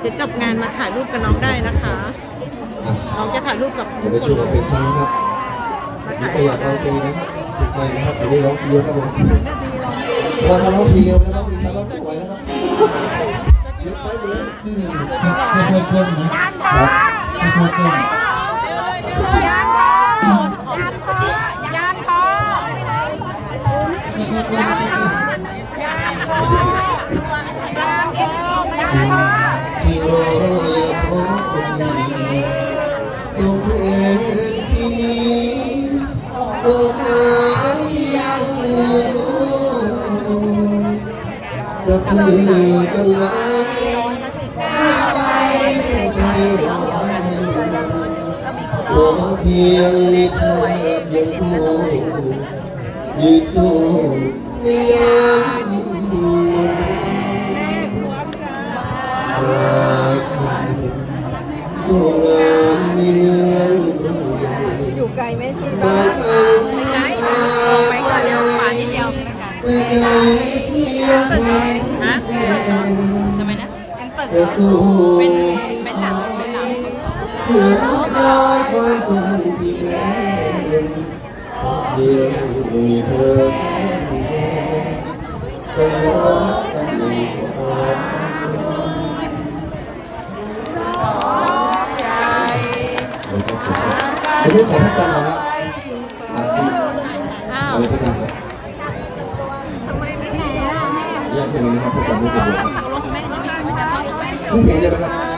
เดี๋ยวจบงานมาถ่ายรูปกับน้องได้นะคะ อะน้องจะถ่ายรูปกับเดี๋ยวในช่วงของเพลงช้าครับมานี่ถ่ายก็อยากฟังเพลงนะครับเพลงใจนะครับเดี๋ยวนี้ร้องเยอะครับผมเพราะว่าถ้าร้องเพลงเราไม่ร้องเพลงช้าร้องไม่ไหวนะครับเสียไปหมดแล้วค่อยๆเพิ่มนะครับค่อยๆเพิ่มยานทอย กันไว้ไปสู่ใจเราขอเพียงมีเธอยังคู่ยืนสู้ในยาม เปิดจะสู้เป็นเป็นหลังเป็นหลังเพื่อลบล้างความจนที่แม้เพียงมีเธอจะรักกันดีกว่าผมไม่ขอพระจันทร์นะฮะอะพี่อ้าวอะไรพระจันทร์ครับแยกเป็นนะครับพระจันทร์ไม่เป็นไร พลงได้ไหมครับ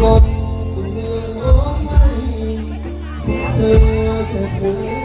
กลมคุณเมืองโอ้ไมเธอแต่ผู้